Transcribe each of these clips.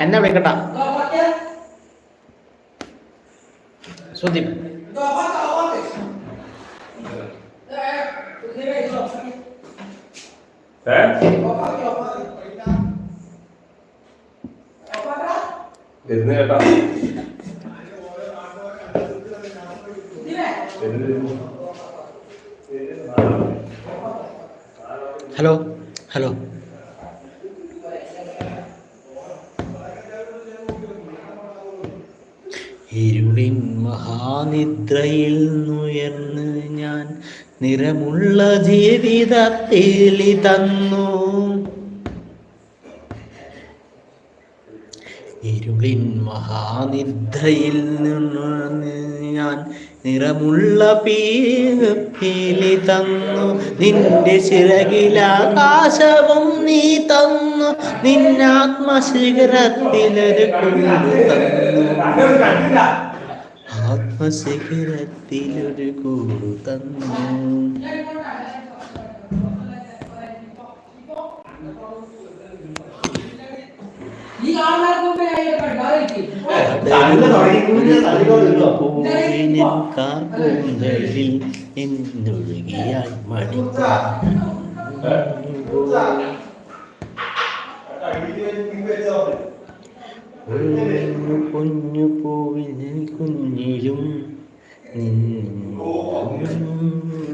എന്നെ വിളിക്കട്ട സുദീപ്. എന്ന് കേട്ടാ ഹലോ ഹലോ ഇരുളിൻ മഹാനിദ്രയിൽ നുയർന്ന് ഞാൻ നിറമുള്ള ജീവിതത്തിൽ തന്നു ഇരുളിൻ മഹാനിദ്രയിൽ നിന്ന് ഞാൻ നിറമുള്ള പീലി തന്നു നിന്റെ ചിറകിലാകാശവും നീ തന്നു. നിന്നാത്മശിഖരത്തിലൊരു കൂട് തന്നു ആത്മശിഖരത്തിലൊരു കൂട് തന്നു എന്നൊഴുകിയാൽ മടി കുഞ്ഞു പൂവിൽ കുഞ്ഞിലും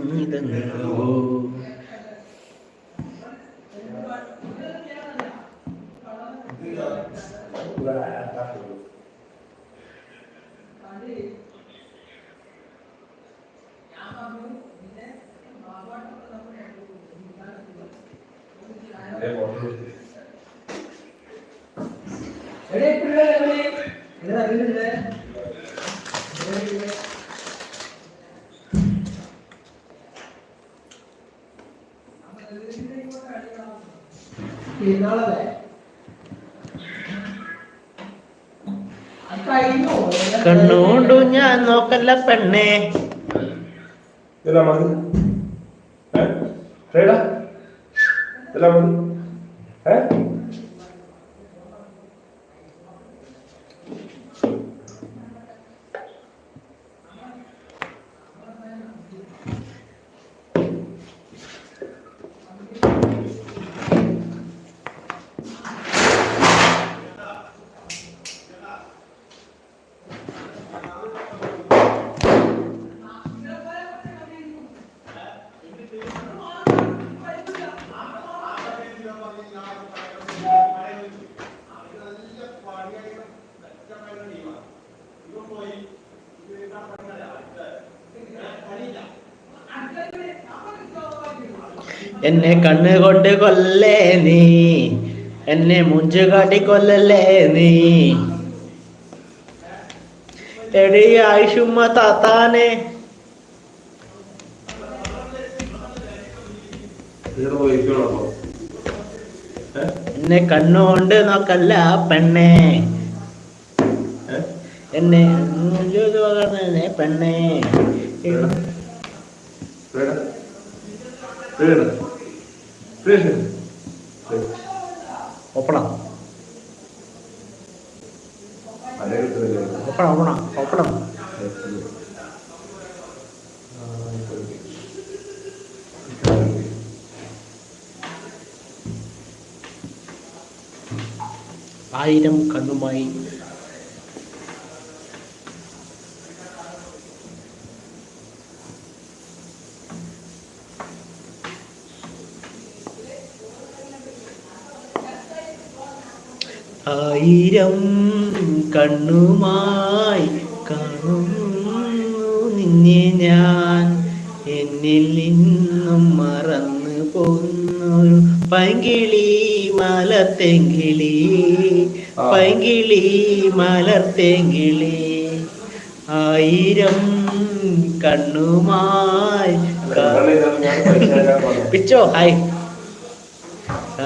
നിന്നിതന്നോ കണ്ണുകൊണ്ടു ഞാൻ നോക്കല്ല പെണ്ണേ. ഇതെല്ലാം മതി. ഏ? ഇതെല്ലാം മതി. എന്നെ കണ്ണ് കൊണ്ട് കൊല്ലേ നീ? എന്നെ മുഞ്ചു കാട്ടി കൊല്ലല്ലേ നീ? എടി ആയിഷുമ്മ താത്താനെ. എന്നെ കണ്ണുകൊണ്ട് നോക്കല്ല പെണ്ണെ. എന്നെ പെണ്ണേ. കിട്ടുന്നില്ല ഒപ്പണം ഒപ്പണം ഒപ്പണം ആയിരം കണ്ണുമായി ആയിരം കണ്ണുമായി കാണുന്നു നിന്നെ ഞാൻ. എന്നിൽ നിന്നും മറന്നു പോന്നൊരു പങ്കിളി മലത്തെങ്കിളി പങ്കിളി മലത്തെങ്കിളി ആയിരം കണ്ണുമായി പിച്ചോ ഹായ്.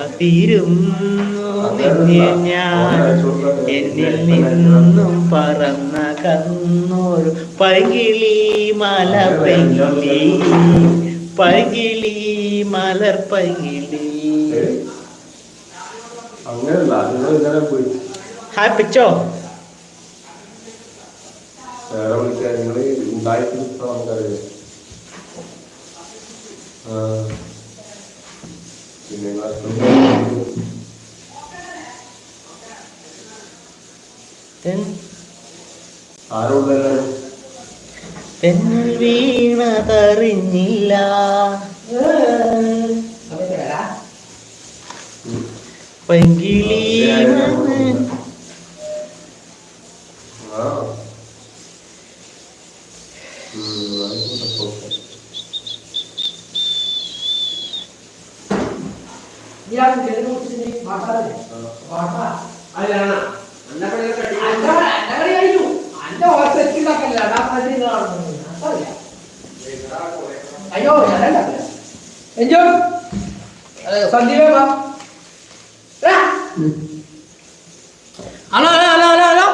കാത്തിരുന്നു. നിന്നെ ഞാൻ എന്നിൽ നിന്നും പറന്ന കന്നൂർ പകിളി മല പൈകിളി പൈകിളി മലർ പൈകിളി. അങ്ങനല്ല നിങ്ങൾ ഇന്നലെ പോയി ഹായ് പിച്ചോ വേറെ വിളിക്കാൻ നിങ്ങൾ ഉണ്ടായിട്ട് നമുക്കറിയാം ആ പിന്നെ നിങ്ങൾ ആരുള്ളതാണ് തെന്നൽ വീണതറിഞ്ഞില്ല లేవు బాబు రా hello hello hello hello hello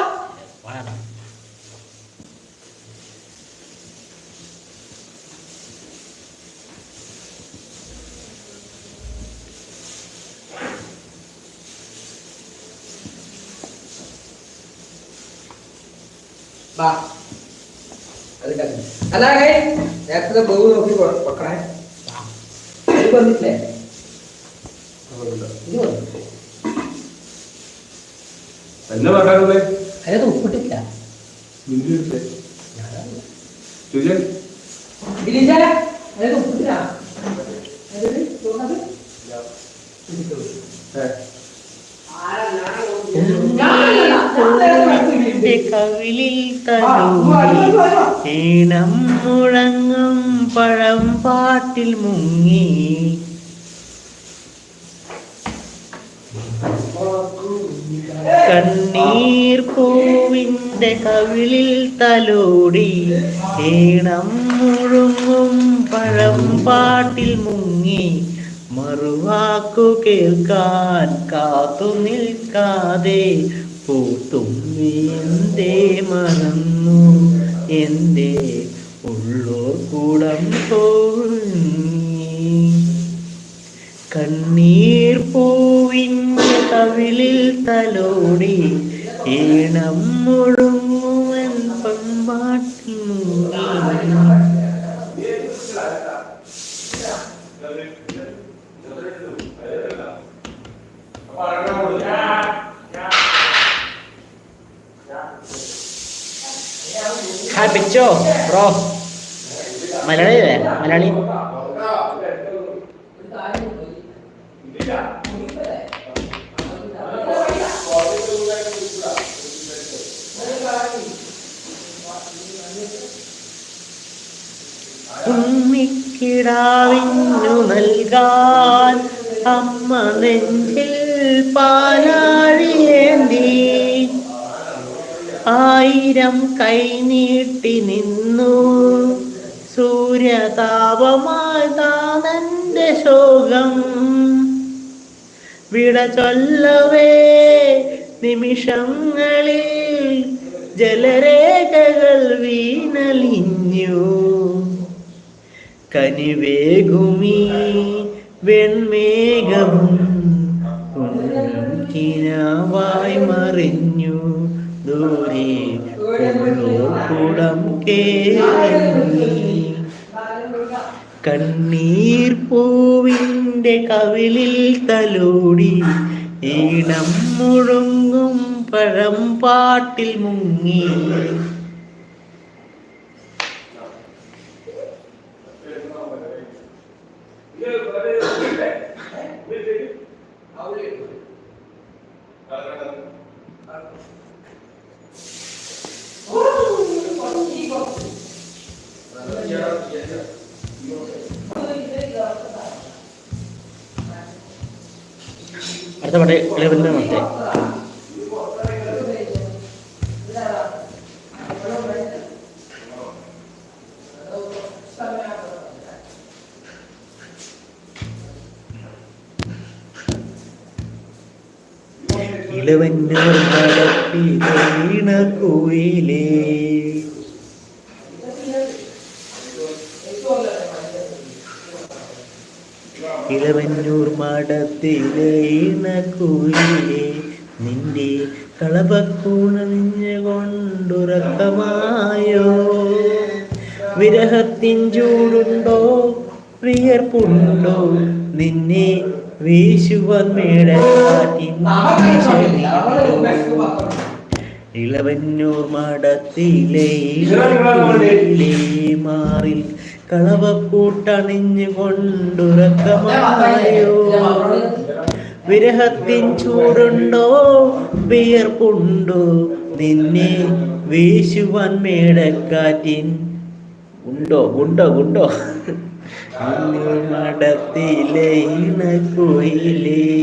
బా అది కాదు అలాగే లేకపోతే బొగ్గులు నొప్పి పక్కన అది పొందిట్లేదు എന്നെ വെക്കാനുള്ളേ അതിനകത്ത് ഉപ്പിട്ടില്ല കവിളിൽ തരും ഈണം മുഴങ്ങും പഴം പാട്ടിൽ മുങ്ങി. കണ്ണീർ പൂവിന്റെ കവിളിൽ തലോടി ഈണം മുഴുങ്ങും പഴം പാട്ടിൽ മുങ്ങി മറുവാക്കു കേൾക്കാൻ കാത്തു നിൽക്കാതെ പൂത്തുമ്പി എന്തേ മറന്നു. എന്തേ ഉള്ളൂർ കൂടം തോന്നി കണ്ണീർ പൂവിന്റെ കവിളിൽ തലോടി ഈണം മുഴുങ്ങുവൻ പമ്പാട്ടിൽ മുങ്ങി ഹായ് പിച്ചോ ബ്രോ. മലയാളി. ഉണ്ണിക്കിടാവിന്നു നൽകാൻ അമ്മ നെഞ്ചിൽ പാലാഴിയേന്തി. ആയിരം കൈനീട്ടി നിന്നു. സൂര്യതാപമാതാനന്റെ ശോകം. വിട ചൊല്ലവേ നിമിഷങ്ങളിൽ ജലരേഖകൾ വീണലിഞ്ഞു. കനിവേകുമീ വെൺമേഘവും കിനാവായി മറിഞ്ഞു. ദൂരെ കുടം കേറി. കണ്ണീർ പൂവിന്റെ കവിളിൽ തലോടി ഈണം മുഴങ്ങും പഴം പാട്ടിൽ മുങ്ങി. จะมานรียกเรียกเเรื่อง ഇളവന്നൂർ മാടത്തിലെ ഇണക്കുയിലേ നിന്റെ കളപക്കൂണണിഞ്ഞു കൊണ്ടുറക്കമായോ വിരഹത്തിൻ ചൂടുണ്ടോ പ്രിയർപ്പുണ്ടോ നിന്നെ? ഇളവന്നൂർ മാടത്തിലെ മാറി കളവക്കൂട്ടണിഞ്ഞു കൊണ്ടുറക്കമായോ? വിരഹത്തിൻ ചൂടുണ്ടോ? വിയർപ്പുണ്ടോ നിന്നെ വീശുവാൻ മേടക്കാറ്റിൻ ഉണ്ടോ? ഉണ്ടോ? ഉണ്ടോ? മടത്തിലെ ഇണക്കുയിലേ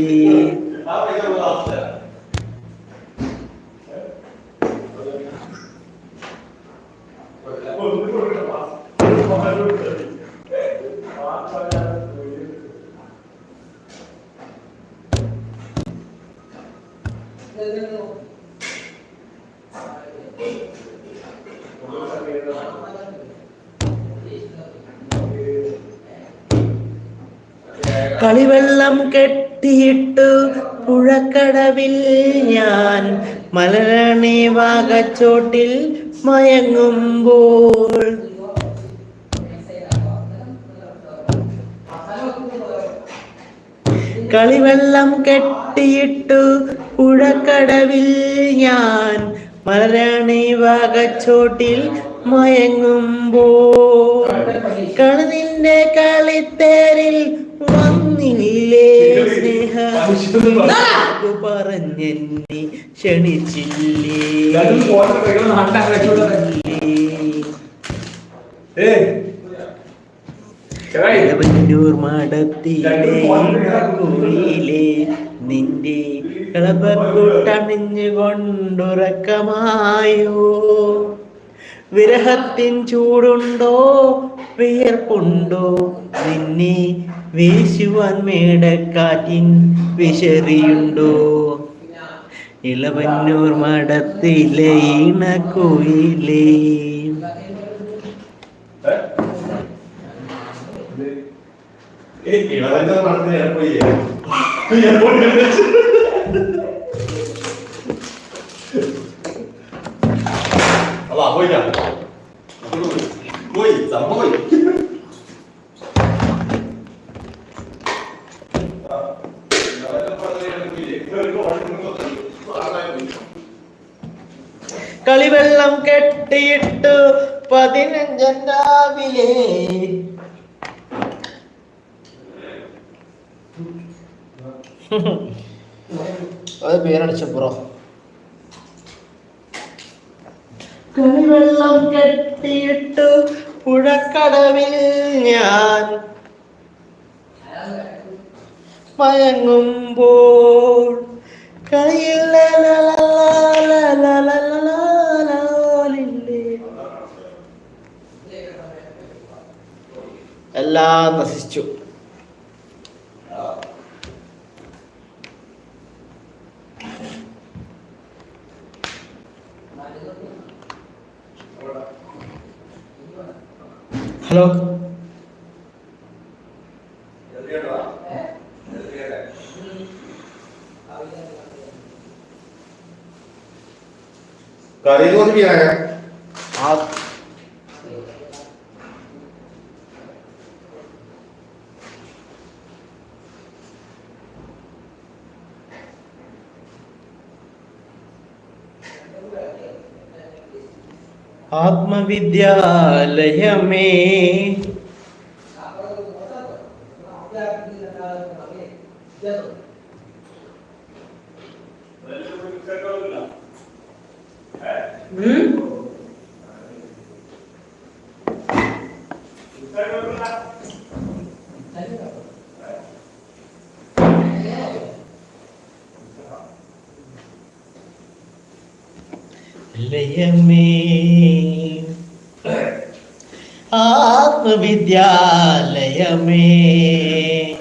കെട്ടിയിട്ടു പുഴക്കടവിൽ ഞാൻ മലരണി വാകച്ചോട്ടിൽ മയങ്ങുമ്പോൾ. കളിവെള്ളം കെട്ടിയിട്ടു പുഴക്കടവിൽ ഞാൻ മലരണി വാകച്ചോട്ടിൽ മയങ്ങുമ്പോൾ. കളിനിന്റെ കളിത്തേരിൽ വന്നില്ലേ സ്നേഹ? പറഞ്ഞെന്നെ ക്ഷണിച്ചില്ലേ? ൂർ മാടത്തിലെ കുയിലെ നിന്റെ കളപക്കൂട്ടണിഞ്ഞു കൊണ്ടുറക്കമായോ വിരഹത്തിൻ ചൂടുണ്ടോ? വിയർപ്പുണ്ടോ നിന്നെ വീശുവാൻ മേടക്കാറ്റിൻ വിശറിയുണ്ടോ? ഇളവന്നൂർ മടത്തിലെ ഇണക്കുയിലേ ഇളവന്നൂർ നടത്തിന് കളിവെള്ളം കെട്ടിയിട്ടു പതിനഞ്ചൻ രാവിലെ അത് പേരടിച്ച ബ്രോ കണിവെള്ളം കെട്ടിയിട്ടു പുഴക്കടവിൽ ഞാൻ മയങ്ങുമ്പോൾ കളിയില്ല എല്ലാം നശിച്ചു. ഹലോ. करी आत्मविद्यालय में लय विद्यालय में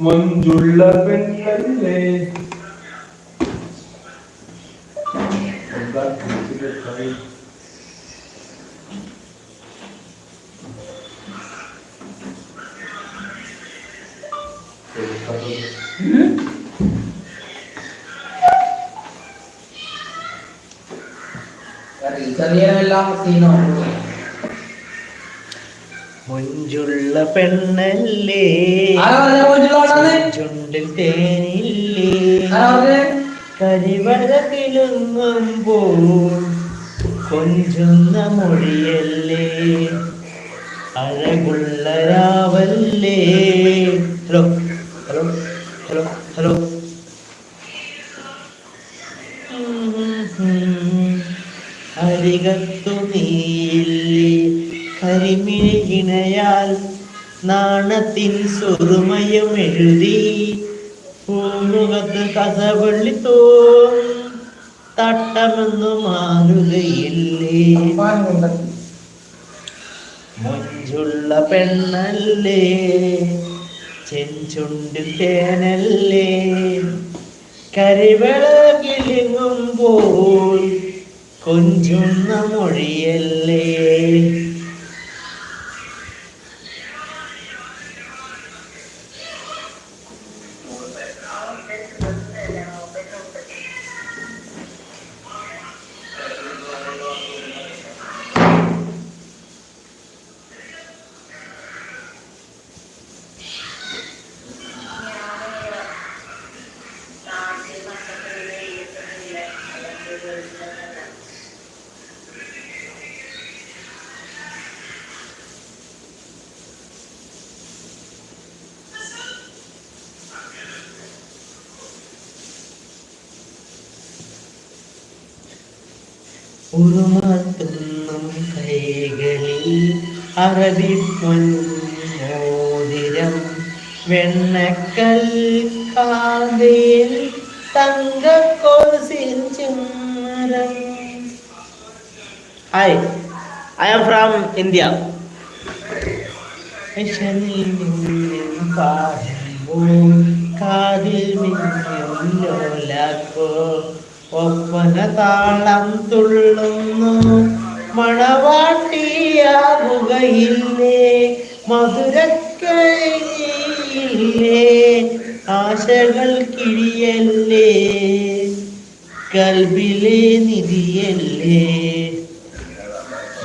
मंजुल्ला ले ചെറിയെല്ലാം മുഞ്ചുള്ള പെണ്ണല്ലേ? ചുണ്ടിൽ തേനില്ലേ? ആരാ പറഞ്ഞേ? കരിവഴ കിളുങ്ങുമ്പോൾ കൊഞ്ചുന്ന മൊഴിയല്ലേ? അഴകുള്ള രാവല്ലേ? Hello hello hello hello. നാണത്തിൻ സുറുമയം എഴുതി. പൂമുഖത്ത് കഥവള്ളി തോം തട്ടമെന്നു മാറുകയില്ലേ? മുഞ്ചുള്ള പെണ്ണല്ലേ? ചെഞ്ചുണ്ടിൽ തേനല്ലേ? കരിവള കിളിങ്ങുമ്പോൾ കൊഞ്ചുന്ന മൊഴിയല്ലേ? ഉറുമാത്തുന്നും കൈകളിൽ അറബി പൊന്മോതിരം വെണ്ണക്കൽ കാതയിൽ തങ്കക്കോസിൽ ചുമരം hi I am from India കാതിൽ മിന്നോലാക്കോ ഒപ്പന താളം തുള്ളുന്നു. മണവാട്ടിയാകുകയില്ലേ? മധുരക്കഴിയില്ലേ ആശകൾ കിഴിയല്ലേ? കൽബിലെ നിധിയല്ലേ?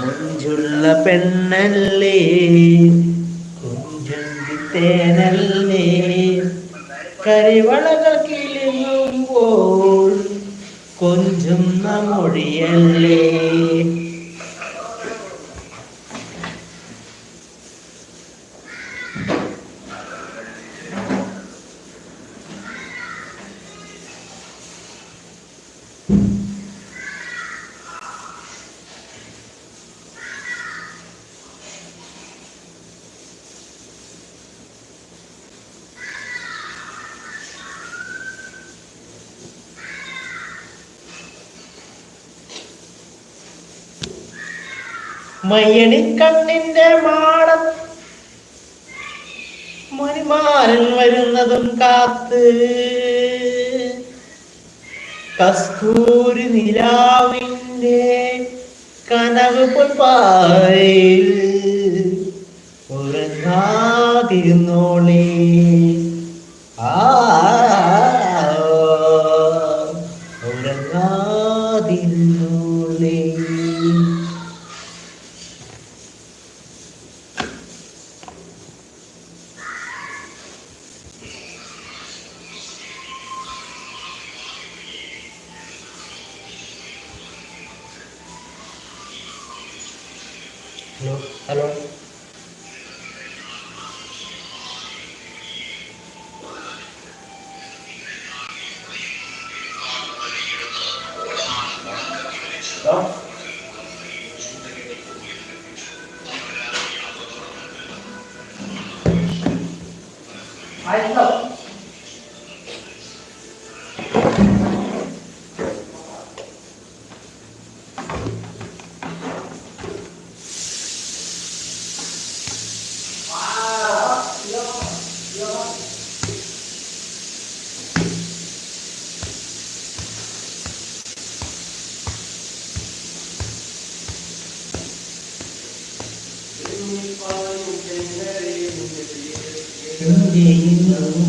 മുഞ്ചുള്ള പെണ്ണല്ലേ? കുഞ്ചുണ്ടി കരിവളകൾ കിളിങ്ങുമ്പോൾ കൊഞ്ചുന്ന മൊഴിയല്ലേ മയ്യണിക്കണ്ണിന്റെ മാടം. മണിമാരൻ വരുന്നതും കാത്ത്. കസ്തൂരി നിലാവിന്റെ കനവ് പൊൽപ്പായി ഉറങ്ങാതിരുന്നോളേ. ഹലോ ഹലോ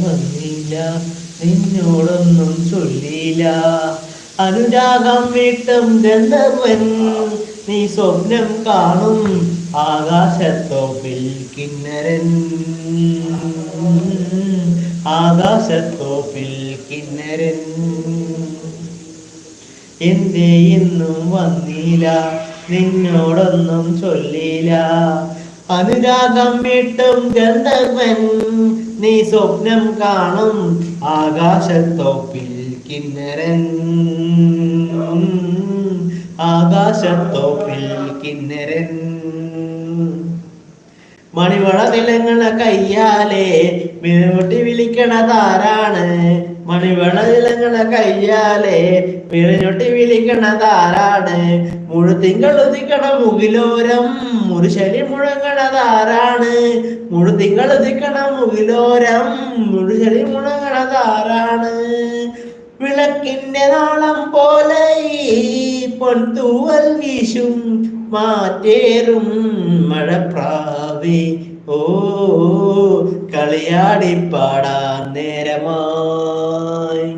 വന്നില്ല നിന്നോടൊന്നും ചൊല്ലില്ല അനുരാഗം വീട്ടും ഗന്ധർവൻ നീ സ്വപ്നം കാണും ആകാശത്തോപ്പിൽ കിന്നരൻ. ആകാശത്തോപ്പിൽ കിന്നരൻ. എന്തേ ഇന്നും വന്നില്ല നിന്നോടൊന്നും ചൊല്ലില്ല അനുരാഗം വീട്ടും ഗന്ധർവൻ നീ സ്വപ്നം കാണും ആകാശത്തോപ്പിൽ കിന്നരൻ. ആകാശത്തോപ്പിൽ കിന്നരൻ. മണിവള നിലങ്ങളെ കയ്യാലെ മിഴുട്ടി വിളിക്കണതാരാണ്? മണിവള കയ്യാലേ കയ്യാലെ വിളിക്കണ താരാണ്. മുഴുത്തിങ്കൾ ഉദിക്കണ മുകിലോരം മുരുശലി മുഴങ്ങണതാരാണ് മുഴുത്തിങ്കൾ ഉദിക്കണ മുകിലോരം മുഴങ്ങണ താരാണ്. വിളക്കിന്റെ നാളം പോലെ പൊൻതൂവൽ വീശും മാറ്റേറും മഴപ്രാവി. ഓ കളിയാടി പാടാൻ നേരമായി.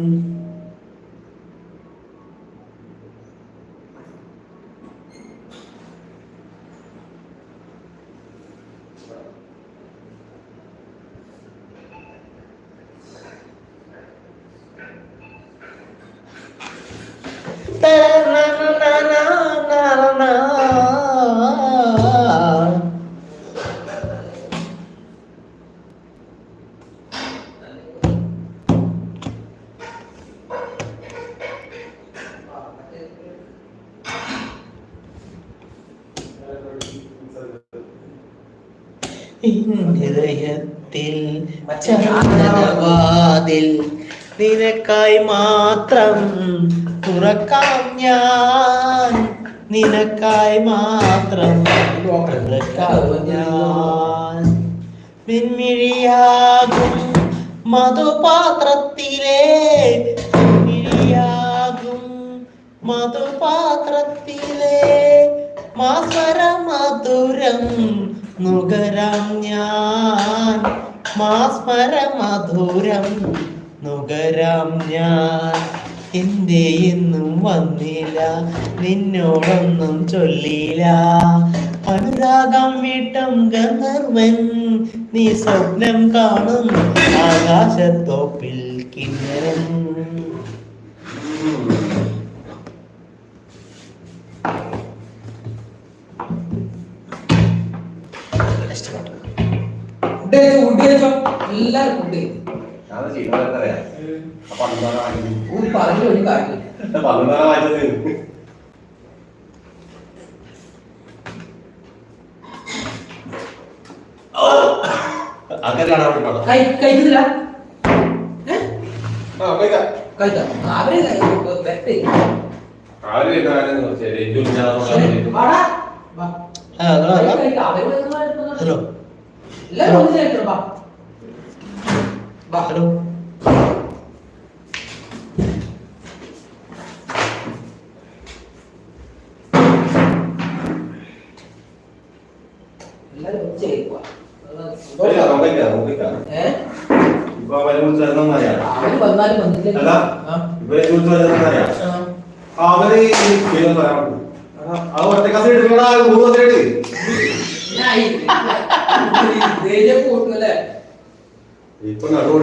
ചന്ദനവാതിൽ നിനക്കായി മാത്രം തുറക്കാം ഞാൻ. നിനക്കായി മാത്രം പിൻമിഴിയാകും മധുപാത്രത്തിലെ മിഴിയാകും മധുപാത്രത്തിലെ മാസ്വര മധുരം നുകരാം ഞാൻ. മാസ്മര മധുരം നുകരാം ഞാൻ. എന്തേ എന്നും വന്നില്ല നിന്നോടൊന്നും ചൊല്ലില്ല. അനുരാഗം വീട്ടം ഗന്ധർവൻ നീ സ്വപ്നം കാണും ആകാശത്തോപ്പിൽ കിന്നരൻ. ഫുഡ് കഴിച്ചോ കഴിച്ചോ. എല്ലാരും കഴിച്ചു പറഞ്ഞു ഒരു കാര്യം കഴിക്കുന്നില്ല കഴിക്കാം അവർ വെട്ടേ ഹലോ. എല്ലാരും ഒന്ന് കഴിച്ചോ വാ. വാ ഹലോ. അവരെ കുറിച്ച് എന്താണെന്നറിയാം അവർ വന്നാലും വന്നില്ല അല്ല. ഇവരെ കുറിച്ച് എന്താണെന്നറിയാം അവർ ഈ പേര് പറയാൻ പറ്റും. അത് ഒറ്റ കസ എടുക്കണ മൂന്ന് കസ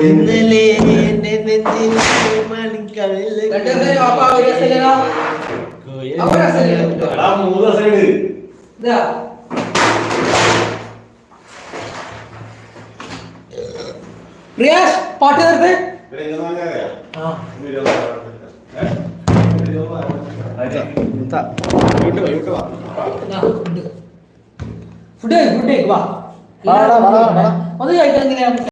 ഇന്നലെ എന്റെ നെഞ്ചിൽ മണിക്കവിൽ പ്രിയാഷ് പാട്ട് അറിയാം ആ. ഫുഡ് ഫുഡ് വാ വാടാ, വാടാ, വാടാ. ഒന്ന് കഴിക്കാൻ എങ്ങനെയാ